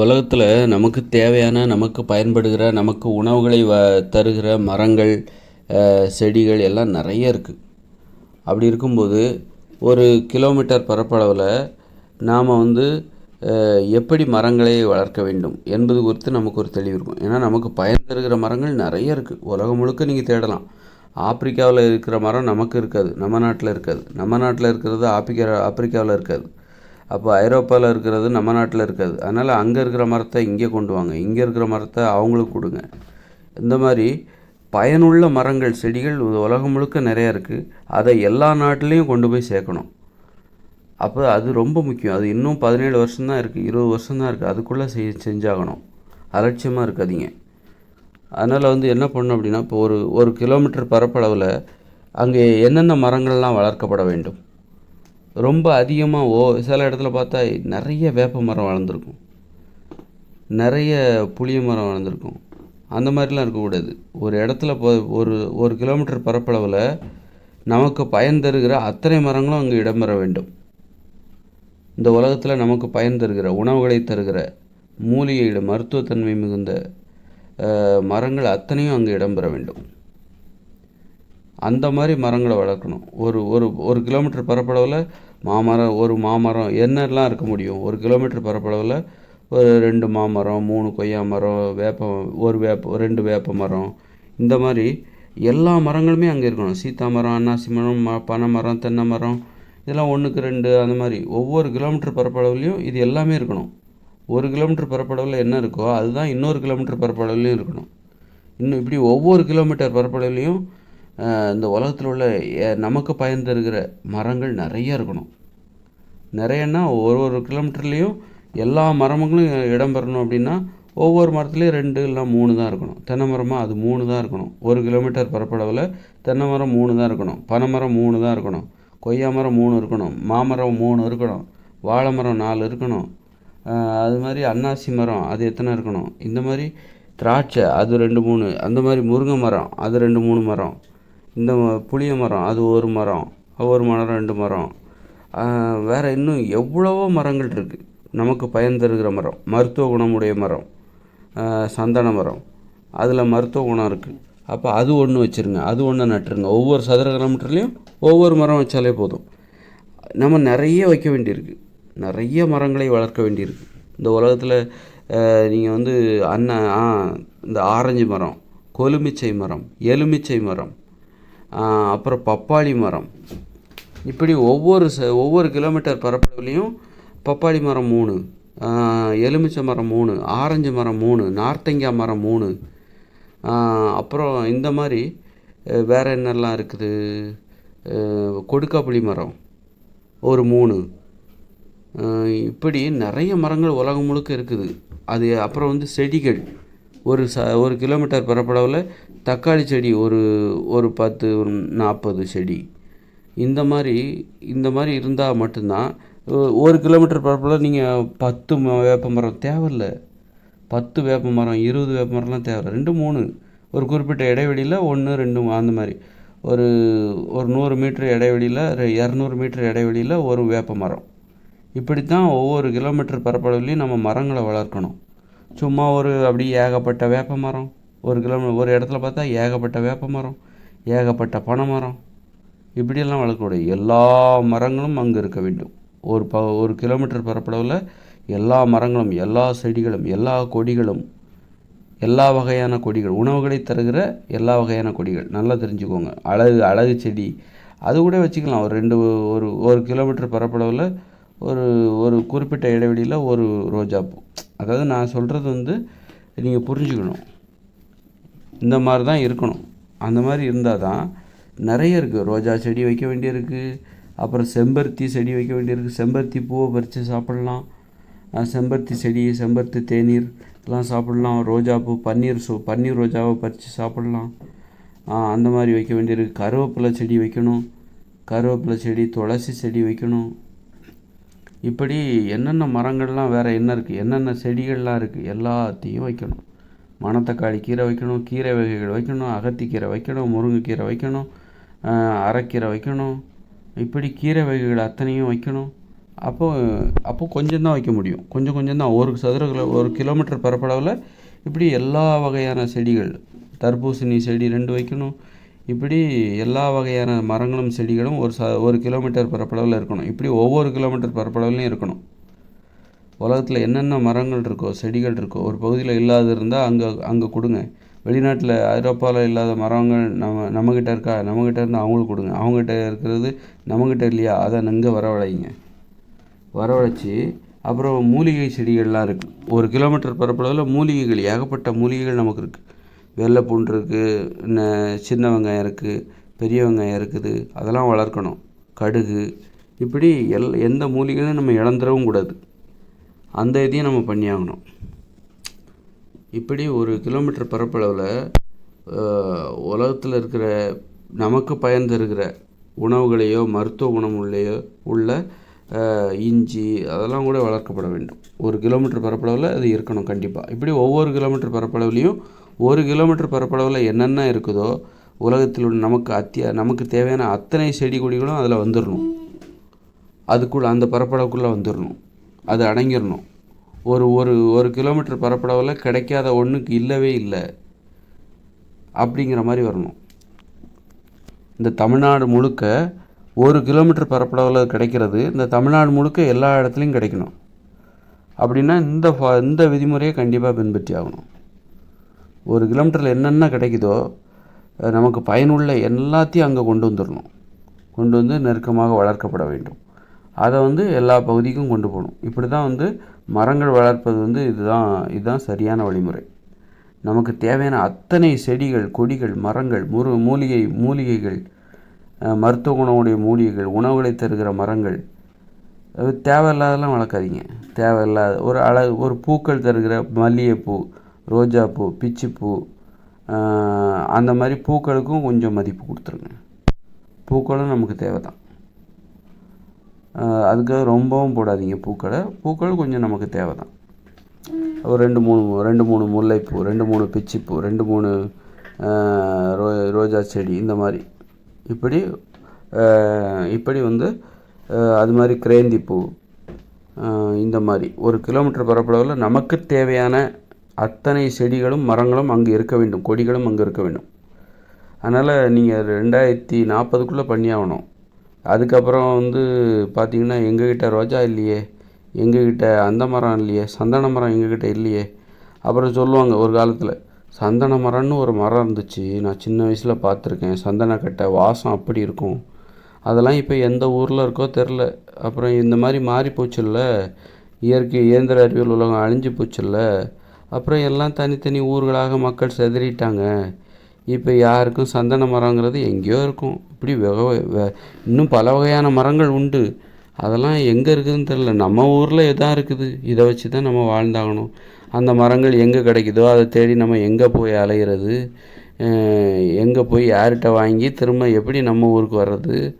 உலகத்தில் நமக்கு தேவையான நமக்கு பயன்படுகிற நமக்கு உணவுகளை வ தருகிற மரங்கள் செடிகள் எல்லாம் நிறைய இருக்குது அப்படி இருக்கும்போது ஒரு கிலோமீட்டர் பரப்பளவில் நாம் வந்து எப்படி மரங்களை வளர்க்க வேண்டும் என்பது குறித்து நமக்கு ஒரு தெளிவு இருக்கும். ஏன்னா நமக்கு பயன் தருகிற மரங்கள் நிறைய இருக்குது உலகம் முழுக்க நீங்கள் தேடலாம். ஆப்பிரிக்காவில் இருக்கிற மரம் நமக்கு இருக்காது. நம்ம நாட்டில் இருக்காது. நம்ம நாட்டில் இருக்கிறது ஆப்பிரிக்கா ஆப்பிரிக்காவில் இருக்காது. அப்போ ஐரோப்பாவில் இருக்கிறது நம்ம நாட்டில் இருக்காது. அதனால் அங்கே இருக்கிற மரத்தை இங்கே கொண்டு வாங்க. இங்கே இருக்கிற மரத்தை அவங்களுக்கு கொடுங்க. இந்த மாதிரி பயனுள்ள மரங்கள் செடிகள் உலகம் முழுக்க நிறையா இருக்குது அதை எல்லா நாட்டிலையும் கொண்டு போய் சேர்க்கணும். அப்போ அது ரொம்ப முக்கியம். அது இன்னும் பதினேழு வருஷம்தான் இருக்குது இருபது வருஷம்தான் இருக்குது அதுக்குள்ளே செய் செஞ்சாகணும். அலட்சியமாக இருக்காதீங்க. அதனால் வந்து என்ன பண்ணணும் அப்படின்னா இப்போ ஒரு ஒரு கிலோமீட்டர் பரப்பளவில் அங்கே என்னென்ன மரங்கள்லாம் வளர்க்கப்பட வேண்டும்? ரொம்ப அதிகமாக ஓ சில இடத்துல பார்த்தா நிறைய வேப்ப மரம் வளர்ந்துருக்கும். நிறைய புளிய மரம் வளர்ந்துருக்கும். அந்த மாதிரிலாம் இருக்கக்கூடாது. ஒரு இடத்துல இப்போ ஒரு ஒரு கிலோமீட்டர் பரப்பளவில் நமக்கு பயன் தருகிற அத்தனை மரங்களும் அங்கே இடம்பெற வேண்டும். இந்த உலகத்தில் நமக்கு பயன் தருகிற உணவுகளை தருகிற மூலிகைகள் மருத்துவத்தன்மை மிகுந்த மரங்கள் அத்தனையும் அங்கே இடம்பெற வேண்டும். அந்த மாதிரி மரங்களை வளர்க்கணும். ஒரு ஒரு ஒரு கிலோமீட்டர் பரப்பளவில் மாமரம் ஒரு மாமரம் என்னெல்லாம் இருக்க முடியும்? ஒரு கிலோமீட்டர் பரப்பளவில் ஒரு ரெண்டு மாமரம் மூணு கொய்யா மரம் வேப்ப ஒரு வேப்ப ரெண்டு வேப்ப மரம். இந்த மாதிரி எல்லா மரங்களுமே அங்கே இருக்கணும். சீத்தா மரம் அன்னாசி மரம் ம பனை மரம் தென்னை மரம் இதெல்லாம் ஒன்றுக்கு ரெண்டு அந்த மாதிரி ஒவ்வொரு கிலோமீட்டர் பரப்பளவுலேயும் இது எல்லாமே இருக்கணும். ஒரு கிலோமீட்டர் பரப்பளவில் என்ன இருக்கோ அதுதான் இன்னொரு கிலோமீட்டர் பரப்பளவுலேயும் இருக்கணும். இன்னும் இப்படி ஒவ்வொரு கிலோமீட்டர் பரப்பளவுலேயும் இந்த உலகத்தில் உள்ள நமக்கு பயன் தருகிற மரங்கள் நிறைய இருக்கணும். நிறையன்னா ஒரு ஒரு கிலோமீட்டர்லேயும் எல்லா மரங்களும் இடம்பெறணும் அப்படின்னா ஒவ்வொரு மரத்துலேயும் ரெண்டு இல்லை மூணு தான் இருக்கணும். தென்னை மரமாக அது மூணு தான் இருக்கணும். ஒரு கிலோமீட்டர் பரப்பளவில் தென்னை மரம் மூணு தான் இருக்கணும். பனை மரம் மூணு தான் இருக்கணும். கொய்யா மரம் மூணு இருக்கணும். மாமரம் மூணு இருக்கணும். வாழை மரம் நாலு இருக்கணும். அது மாதிரி அன்னாசி மரம் அது எத்தனை இருக்கணும்? இந்த மாதிரி திராட்சை அது ரெண்டு மூணு. அந்த மாதிரி முருங்கை மரம் அது ரெண்டு மூணு மரம். இந்த புளிய மரம் அது ஒரு மரம் ஒரு மரம் ரெண்டு மரம். வேறு இன்னும் எவ்வளவோ மரங்கள் இருக்குது நமக்கு பயன் தருகிற மரம் மருத்துவ குணமுடைய மரம் சந்தன மரம். அதில் மருத்துவ குணம் இருக்குது அப்போ அது ஒன்று வச்சுருங்க அது ஒன்று நட்டுருங்க. ஒவ்வொரு சதுர கிலோமீட்டர்லேயும் ஒவ்வொரு மரம் வச்சாலே போதும். நம்ம நிறைய வைக்க வேண்டியிருக்கு. நிறைய மரங்களை வளர்க்க வேண்டியிருக்கு. இந்த உலகத்தில் நீங்கள் வந்து அன்ன இந்த ஆரஞ்சு மரம் கொலுமிச்சை மரம் எலுமிச்சை மரம் அப்புறம் பப்பாளி மரம். இப்படி ஒவ்வொரு ச ஒவ்வொரு கிலோமீட்டர் பரப்பளவுலேயும் பப்பாளி மரம் மூணு எலுமிச்சை மரம் மூணு ஆரஞ்சு மரம் மூணு நார்த்தங்காய் மரம் மூணு. அப்புறம் இந்த மாதிரி வேறு என்னெல்லாம் இருக்குது? கொடுக்காப்புளி மரம் ஒரு மூணு. இப்படி நிறைய மரங்கள் உலகம் முழுக்க இருக்குது. அது அப்புறம் வந்து செடிகள். ஒரு ச ஒரு கிலோமீட்டர் பரப்பளவில் தக்காளி செடி ஒரு ஒரு பத்து ஒரு நாற்பது செடி. இந்த மாதிரி இந்த மாதிரி இருந்தால் மட்டும்தான் ஒரு கிலோமீட்டர் பரப்பளவில் நீங்கள் பத்து வேப்ப மரம் தேவையில்ல. பத்து வேப்ப மரம் இருபது வேப்ப மரம்லாம் தேவை ரெண்டு மூணு. ஒரு குறிப்பிட்ட இடைவெளியில் ஒன்று ரெண்டு அந்த மாதிரி. ஒரு ஒரு நூறு மீட்ரு இடைவெளியில் இரநூறு மீட்ரு இடைவெளியில் ஒரு வேப்ப மரம். இப்படி தான் ஒவ்வொரு கிலோமீட்டர் பரப்பளவுலேயும் நம்ம மரங்களை வளர்க்கணும். சும்மா ஒரு அப்படி ஏகப்பட்ட வேப்ப மரம் ஒரு கிலோமீட்டர் ஒரு இடத்துல பார்த்தா ஏகப்பட்ட வேப்ப மரம் ஏகப்பட்ட பனை மரம். இப்படியெல்லாம் வளர்க்கக்கூடிய எல்லா மரங்களும் அங்கே இருக்க வேண்டும். ஒரு ப ஒரு கிலோமீட்டர் பரப்பளவில் எல்லா மரங்களும் எல்லா செடிகளும் எல்லா கொடிகளும் எல்லா வகையான கொடிகள் உணவுகளை தருகிற எல்லா வகையான கொடிகள். நல்லா தெரிஞ்சுக்கோங்க. அழகு அழகு செடி. அது கூட வச்சுக்கலாம். ஒரு ரெண்டு ஒரு ஒரு கிலோமீட்டர் பரப்பளவில் ஒரு ஒரு குறிப்பிட்ட இடைவெளியில் ஒரு ரோஜாப்பூ அதாவது நான் சொல்கிறது வந்து நீங்கள் புரிஞ்சுக்கணும். இந்த மாதிரி தான் இருக்கணும். அந்த மாதிரி இருந்தால் தான் நிறைய இருக்குது ரோஜா செடி வைக்க வேண்டியிருக்கு. அப்புறம் செம்பருத்தி செடி வைக்க வேண்டியிருக்கு. செம்பருத்தி பூவை பறித்து சாப்பிட்லாம். செம்பருத்தி செடி செம்பருத்தி தேநீர் எல்லாம் சாப்பிட்லாம். ரோஜாப்பூ பன்னீர் சோ பன்னீர் ரோஜாவை பறித்து சாப்பிட்லாம். அந்த மாதிரி வைக்க வேண்டியிருக்கு. கருவேப்பிலை செடி வைக்கணும். கருவேப்பிலை செடி துளசி செடி வைக்கணும். இப்படி என்னென்ன மரங்கள்லாம் வேறு என்ன இருக்குது என்னென்ன செடிகள்லாம் இருக்குது எல்லாத்தையும் வைக்கணும். மணத்தக்காளி கீரை வைக்கணும் கீரை வகைகள் வைக்கணும் அகத்திக்கீரை வைக்கணும் முருங்கைக்கீரை வைக்கணும் அரைக்கீரை வைக்கணும். இப்படி கீரை வகைகள் அத்தனையும் வைக்கணும். அப்போது அப்போது கொஞ்சம் தான் வைக்க முடியும். கொஞ்சம் கொஞ்சம் தான் ஒரு சதுர கிலோ ஒரு கிலோமீட்டர் பரப்பளவில் இப்படி எல்லா வகையான செடிகள் தர்பூசணி செடி ரெண்டு வைக்கணும். இப்படி எல்லா வகையான மரங்களும் செடிகளும் ஒரு ச ஒரு கிலோமீட்டர் பரப்பளவில் இருக்கணும். இப்படி ஒவ்வொரு கிலோமீட்டர் பரப்பளவுலையும் இருக்கணும். உலகத்தில் என்னென்ன மரங்கள் இருக்கோ செடிகள் இருக்கோ ஒரு பகுதியில் இல்லாத இருந்தால் அங்கே அங்கே கொடுங்க. வெளிநாட்டில் ஐரோப்பாவில் இல்லாத மரங்கள் நம்ம நம்மக்கிட்ட இருக்கா? நம்மக்கிட்ட இருந்தால் அவங்களுக்கு கொடுங்க. அவங்ககிட்ட இருக்கிறது நம்மக்கிட்ட இல்லையா? அதை இங்கே வரவழைங்க. வரவழைச்சி அப்புறம் மூலிகை செடிகள்லாம் இருக்குது ஒரு கிலோமீட்டர் பரப்பளவில் மூலிகைகள் ஏகப்பட்ட மூலிகைகள் நமக்கு இருக்குது வெள்ளை பூண்டு இருக்குது சின்ன வெங்காயம் இருக்குது பெரிய வெங்காயம் இருக்குது அதெல்லாம் வளர்க்கணும். கடுகு இப்படி எல் எந்த மூலிகையும் நம்ம இழந்துடவும் கூடாது. அந்த இதையும் நம்ம பண்ணியாகணும் இப்படி ஒரு கிலோமீட்டர் பரப்பளவில் உலகத்தில் இருக்கிற நமக்கு பயன் தருகிற உணவுகளையோ மருத்துவ குணமுள்ளையோ உள்ள இஞ்சி அதெல்லாம் கூட வளர்க்கப்பட வேண்டும். ஒரு கிலோமீட்டர் பரப்பளவில் அது இருக்கணும் கண்டிப்பாக இப்படி ஒவ்வொரு கிலோமீட்டர் பரப்பளவுலேயும் ஒரு கிலோமீட்டர் பரப்பளவில் என்னென்ன இருக்குதோ உலகத்தில் உள்ள நமக்கு அத்திய நமக்கு தேவையான அத்தனை செடி கொடிகளும் அதில் வந்துடணும் அதுக்குள்ள அந்த பரப்பளவுக்குள்ளே வந்துடணும் அது அடங்கிடணும் ஒரு ஒரு ஒரு கிலோமீட்டர் பரப்பளவில் கிடைக்காத ஒன்றுக்கு இல்லவே இல்லை. அப்படிங்கிற மாதிரி வரணும். இந்த தமிழ்நாடு முழுக்க ஒரு கிலோமீட்டர் பரப்பளவில் கிடைக்கிறது இந்த தமிழ்நாடு முழுக்க எல்லா இடத்துலையும் கிடைக்கணும். அப்படின்னா இந்த ஃபா- இந்த விதிமுறையை கண்டிப்பாக பின்பற்றி ஆகணும். ஒரு கிலோமீட்டரில் என்னென்ன கிடைக்குதோ நமக்கு பயனுள்ள எல்லாத்தையும் அங்கே கொண்டு வந்துடணும் கொண்டு வந்து நெருக்கமாக வளர்க்கப்பட வேண்டும். அதை வந்து எல்லா பகுதிக்கும் கொண்டு போகணும். இப்படி தான் வந்து மரங்கள் வளர்ப்பது வந்து இதுதான் இதுதான் சரியான வழிமுறை. நமக்கு தேவையான அத்தனை செடிகள் கொடிகள் மரங்கள் முரு மூலிகை மூலிகைகள் மருத்துவ குணமுடைய மூலிகைகள் உணவுகளை தருகிற மரங்கள் அது தேவையில்லாதெல்லாம் வளர்க்காதீங்க. தேவையில்லாத ஒரு அழகு ஒரு பூக்கள் தருகிற மல்லிகைப்பூ ரோஜாப்பூ பிச்சிப்பூ அந்த மாதிரி பூக்களுக்கும் கொஞ்சம் மதிப்பு கொடுத்துருங்க. பூக்களும் நமக்கு தேவை தான் அதுக்காக ரொம்பவும் போடாதீங்க பூக்களை. பூக்கள் கொஞ்சம் நமக்கு தேவை தான் ஒரு ரெண்டு மூணு ரெண்டு மூணு முல்லைப்பூ ரெண்டு மூணு பிச்சிப்பூ ரெண்டு மூணு ரோ ரோஜா செடி இந்த மாதிரி. இப்படி இப்படி வந்து அது மாதிரி கிரேந்தி பூ இந்த மாதிரி. ஒரு கிலோமீட்டர் பரப்பளவில் நமக்கு தேவையான அத்தனை செடிகளும் மரங்களும் அங்கே இருக்க வேண்டும். கொடிகளும் அங்கே இருக்க வேண்டும். அதனால் நீங்கள் ரெண்டாயிரத்தி நாற்பதுக்குள்ளே பண்ணியாகணும் அதுக்கப்புறம் வந்து பார்த்தீங்கன்னா எங்ககிட்ட ரோஜா இல்லையே எங்ககிட்ட அந்த மரம் இல்லையே சந்தன மரம் எங்ககிட்ட இல்லையே அப்புறம் சொல்லுவாங்க ஒரு காலத்தில் சந்தன மரம்னு ஒரு மரம் இருந்துச்சு. நான் சின்ன வயசில் பார்த்துருக்கேன் சந்தனக்கட்டை வாசம் அப்படி இருக்கும். அதெல்லாம் இப்போ எந்த ஊரில் இருக்கோ தெரில அப்புறம் இந்த மாதிரி மாறி போச்சுல்ல இயற்கை இயந்திர அறிவியல் உலகம் அழிஞ்சு போச்சுல்ல அப்புறம் எல்லாம் தனித்தனி ஊர்களாக மக்கள் செதறிட்டாங்க. இப்போ யாருக்கும் சந்தன மரங்கிறது எங்கேயோ இருக்கும். இப்படி வெக வெ- இன்னும் பல வகையான மரங்கள் உண்டு. அதெல்லாம் எங்கே இருக்குதுன்னு தெரில நம்ம ஊரில் எதா இருக்குது? இதை வச்சு தான் நம்ம வாழ்ந்தாகணும். அந்த மரங்கள் எங்கே கிடைக்குதோ அதை தேடி நம்ம எங்கே போய் அலையிறது? எங்கே போய் யார்கிட்ட வாங்கி திரும்ப எப்படி நம்ம ஊருக்கு வர்றது?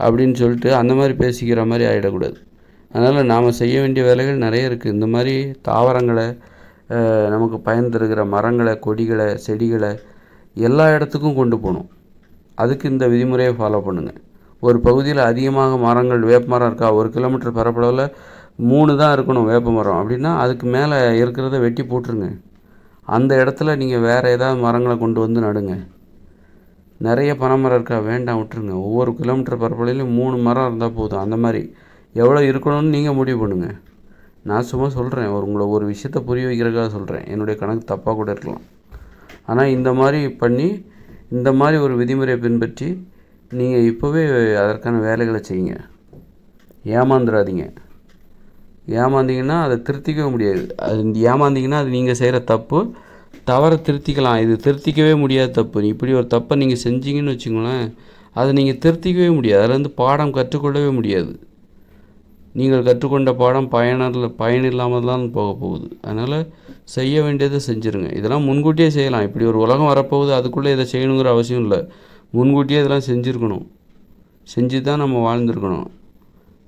அப்படின்னு சொல்லிட்டு அந்த மாதிரி பேசிக்கிற மாதிரி ஆகிடக்கூடாது அதனால் நாம் செய்ய வேண்டிய வேலைகள் நிறைய இருக்குது இந்த மாதிரி தாவரங்களை நமக்கு பயன் தருகிற மரங்களை கொடிகளை செடிகளை எல்லா இடத்துக்கும் கொண்டு போகணும். அதுக்கு இந்த விதிமுறையை ஃபாலோ பண்ணுங்கள் ஒரு பகுதியில் அதிகமாக மரங்கள் வேப்ப மரம் இருக்கா? ஒரு கிலோமீட்டர் பரப்பளவில் மூணு தான் இருக்கணும் வேப்ப மரம். அப்படின்னா அதுக்கு மேலே இருக்கிறத வெட்டி போட்டுருங்க. அந்த இடத்துல நீங்கள் வேறு ஏதாவது மரங்களை கொண்டு வந்து நடுங்க. நிறைய பனைமரம் இருக்கா? வேண்டாம் விட்டுருங்க. ஒவ்வொரு கிலோமீட்டர் பரப்பளவிலையும் மூணு மரம் இருந்தால் போதும். அந்த மாதிரி எவ்வளோ இருக்கணும்னு நீங்கள் முடிவு பண்ணுங்கள் நான் சும்மா சொல்கிறேன் ஒரு உங்களை ஒரு விஷயத்தை புரிய வைக்கிறக்காக சொல்கிறேன் என்னுடைய கணக்கு தப்பாக கூட இருக்கலாம். ஆனால் இந்த மாதிரி பண்ணி இந்த மாதிரி ஒரு விதிமுறையை பின்பற்றி நீங்கள் இப்போவே அதற்கான வேலைகளை செய்யுங்க. ஏமாந்துடாதீங்க ஏமாந்தீங்கன்னா அதை திருத்திக்கவே முடியாது. அது ஏமாந்தீங்கன்னா அது நீங்கள் செய்கிற தப்பு. தவறை திருத்திக்கலாம். இது திருத்திக்கவே முடியாத தப்பு. இப்படி ஒரு தப்பை நீங்கள் செஞ்சீங்கன்னு வச்சுங்களேன் அதை நீங்கள் திருத்திக்கவே முடியாது. அதுலேருந்து பாடம் கற்றுக்கொள்ளவே முடியாது. நீங்கள் கற்றுக்கொண்ட பாடம் பயனில் பயனில்லாமல் தான் போக போகுது. அதனால் செய்ய வேண்டியதை செஞ்சுருங்க. இதெல்லாம் முன்கூட்டியே செய்யலாம். இப்படி ஒரு உலகம் வரப்போகுது அதுக்குள்ளே இதை செய்யணுங்கிற அவசியம் இல்லை. முன்கூட்டியே இதெல்லாம் செஞ்சுருக்கணும். செஞ்சு தான் நம்ம வாழ்ந்துருக்கணும்.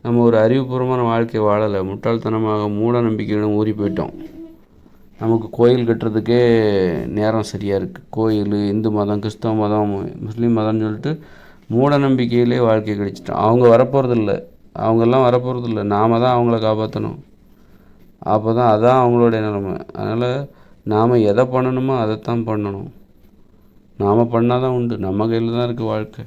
நம்ம ஒரு அறிவுபூர்வமான வாழ்க்கை வாழலை. முட்டாள்தனமாக மூட நம்பிக்கைகளும் ஊறி போயிட்டோம். நமக்கு கோயில் கட்டுறதுக்கே நேரம் சரியாக இருக்குது கோயில் இந்து மதம் கிறிஸ்தவ மதம் முஸ்லீம் மதம்னு சொல்லிட்டு மூட நம்பிக்கையிலே வாழ்க்கை கழிச்சிட்டோம். அவங்க வரப்போகிறதில்ல அவங்கெல்லாம் வரப்போகிறதில்ல நாம தான் அவங்கள காப்பாற்றணும் அப்போ தான் அதுதான் அவங்களுடைய நிலமை. அதனால் நாம் எதை பண்ணணுமோ அதைத்தான் பண்ணணும். நாம் பண்ணால் தான் உண்டு. நம்ம கையில் தான் இருக்குது வாழ்க்கை.